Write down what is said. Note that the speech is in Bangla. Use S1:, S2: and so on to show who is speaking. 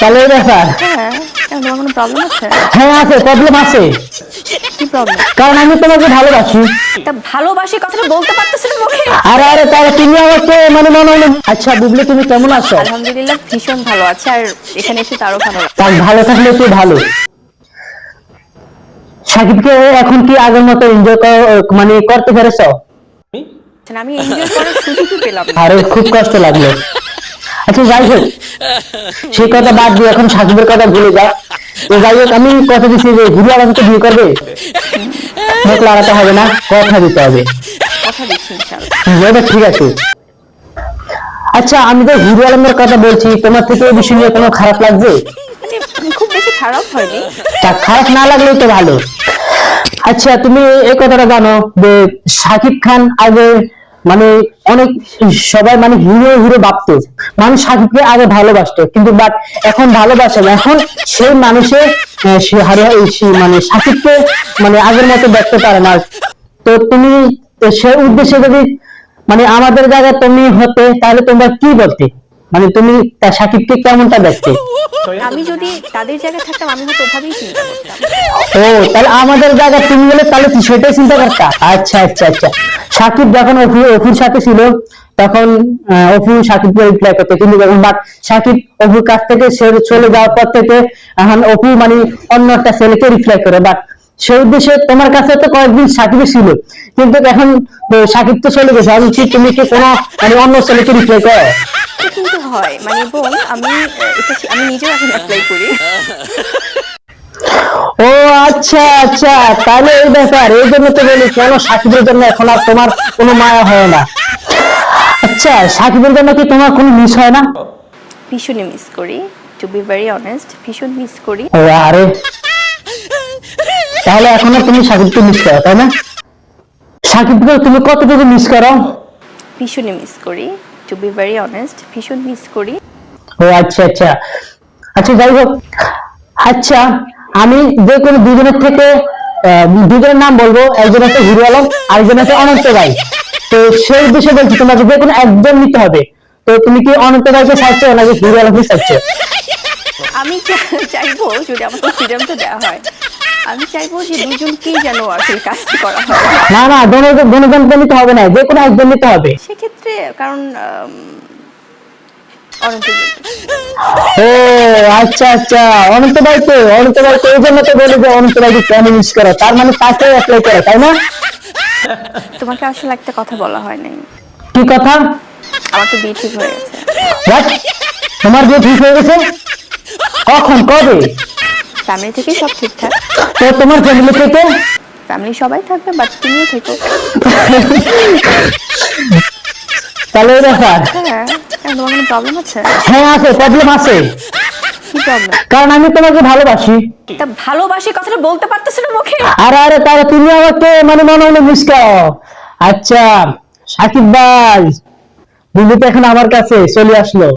S1: তাহলে ব্যাপার।
S2: হ্যাঁ কেন কোনো প্রবলেম আছে?
S1: হ্যাঁ আছে প্রবলেম আছে।
S2: কি প্রবলেম
S1: কারণ আমি তোমাকে ভালোবাসি।
S2: তা ভালোবাসি কথাটা বলতে পারতেছ না মুখে?
S1: আরে আরে তাহলে তুমি আমাকে মানে মনে আচ্ছা বুবলি তুমি কেমন আছো?
S2: আলহামদুলিল্লাহ ভীষণ ভালো আছে আর এখানে এসে তারও ভালো লাগে
S1: তার ভালো থাকলে ভালো। সাকিবকে এখন কি আগের মতো এনজয় মানে করতে পেরেছ?
S2: আমি এনজয় করার সুযোগই পেলাম
S1: আরে খুব কষ্ট লাগল। আচ্ছা যাই হোক। সেই কথা বাদ দিয়ে এখন সাকিবের কথা ভুলে যা। তো যাই হোক আমি কথা দিচ্ছি যে হিরো আলমকে বিয়ে করবে? মুখ লাগাতে হবে না কথা দিতে হবে। ঠিক আছে। আচ্ছা আমি তো হিরো আলমের কথা বলছি তোমার থেকে এই বিষয় নিয়ে কোনো খারাপ
S2: মানে খুব বেশি খারাপ হয়নি।
S1: তা খারাপ না লাগলেই তো ভালো। আচ্ছা তুমি এই কথাটা জানো যে শাকিব খান আগে মানে অনেক সবাই মানে হিরো হিরো ভাবতো। মানুষ শাকিবকে আগে ভালোবাসতো, কিন্তু বাট এখন ভালোবাসে না। এখন সেই মানুষের সে সে- মানে শাকিবকে মানে আগের মতো দেখতে পারে না। তো তুমি, সে উদ্দেশ্যে যদি মানে আমাদের জায়গায় তুমি হতে, তাহলে তোমরা কি বলতে? মানে তুমি তা শাকিবকে কেমনটা দেখতে?
S2: আমি যদি তাদের জায়গায় থাকতাম আমি হয়তো ওভাবেই চিন্তা করতাম
S1: ও তাহলে আমাদের জায়গা তুমি গেলে তাহলে সেটাই চিন্তা করতা? আচ্ছা আচ্ছা আচ্ছা। সাকিব যখন অপু অপুর সাথে ছিল তখন অপু সাকিবকে রিপ্লাই করতে। কিন্তু যখন বাট সাকিব অপুর কাছ থেকে সে চলে যাওয়ার পর থেকে এখন অপু মানে অন্য একটা ছেলেকে রিপ্লাই করে। বাট সেই উদ্দেশ্যে তোমার কাছে তো কয়েকদিন সাকিব ছিল। কিন্তু এখন সাকিব তো চলে গেছে। আমি তুমি কি কোনো মানে অন্য ছেলেকে রিপ্লাই করো?
S2: হয়। মানে এবং আমি এটা আমি নিজেও এখন অ্যাপ্লাই করি।
S1: ও আচ্ছা আচ্ছা। তাহলে এই ব্যাপার এই জন্য তো বলি কেন সাকিবের জন্য এখন আর তোমার কোনো মায়া হয় না? আচ্ছা সাকিবের জন্য কি তোমার কোনো মিস হয় না?
S2: ভীষণই মিস করি টু বি ভেরি অনেস্ট ভীষণ মিস করি।
S1: ও আরে। তাহলে এখনও তুমি সাকিবকে মিস করো তাই না? সাকিবকে তুমি কতটুকু মিস করো?
S2: ভীষণই মিস করি। টু বি ভেরি অনেস্ট ভীষণ মিস করি
S1: ও আচ্ছা আচ্ছা। আচ্ছা যাই হোক। আচ্ছা আমি যে কোনো দুজনের থেকে দুজনের নাম বলব একজন হচ্ছে হিরো আলম আরেকজন হচ্ছে অনন্ত রায়। তো সেই উদ্দেশ্যে বলছি তোমাকে যে কোনো একজন নিতে হবে। তো তুমি কি অনন্ত রায়কে চাইছো নাকি হিরো আলমকে চাইছো
S2: আমি চাইব যদি আমাকে ফ্রিডমটা দেওয়া হয়। আমি চাইব যে দুজনকেই যেন কি কাজটি করা হয়।
S1: না না দুজনকে নিতে হবে না যে কোনো একজন নিতে হবে।
S2: সেক্ষেত্রে কারণ
S1: ও আচ্ছা আচ্ছা অনন্ত ভাই তো অনন্ত ভাই তো এই জন্য তো বলি যে অনন্ত ভাইকে কেন মিস করো তার মানে তাকে অ্যাপ্লাই করো তাই না?
S2: তোমাকে আসলে একটা কথা বলা হয় নাই
S1: কি কথা?
S2: আমার তো বিয়ে ঠিক হয়ে গেছে।
S1: তোমার বিয়ে ঠিক হয়ে গেছে? কখন? কবে?
S2: ফ্যামিলি থেকেই সব ঠিকঠাক।
S1: তো তোমার ফ্যামিলি থেকে
S2: ফ্যামিলি সবাই থাকবে বাট তুমিও থেকো।
S1: তাহলে এই ব্যাপার।
S2: হ্যাঁ কেন তোমার কোনো প্রবলেম আছে?
S1: হ্যাঁ আছে প্রবলেম আছে।
S2: কি প্রবলেম
S1: কারণ আমি তোমাকে ভালোবাসি।
S2: তা ভালোবাসি কথাটা বলতে পারতেছ না মুখে?
S1: আরে আরে তাহলে তুমি আমাকে মানে মনে মনে মিস করো। আচ্ছা সাকিব ভাই বুঝলি তো এখন আমার কাছে চলে আসলো।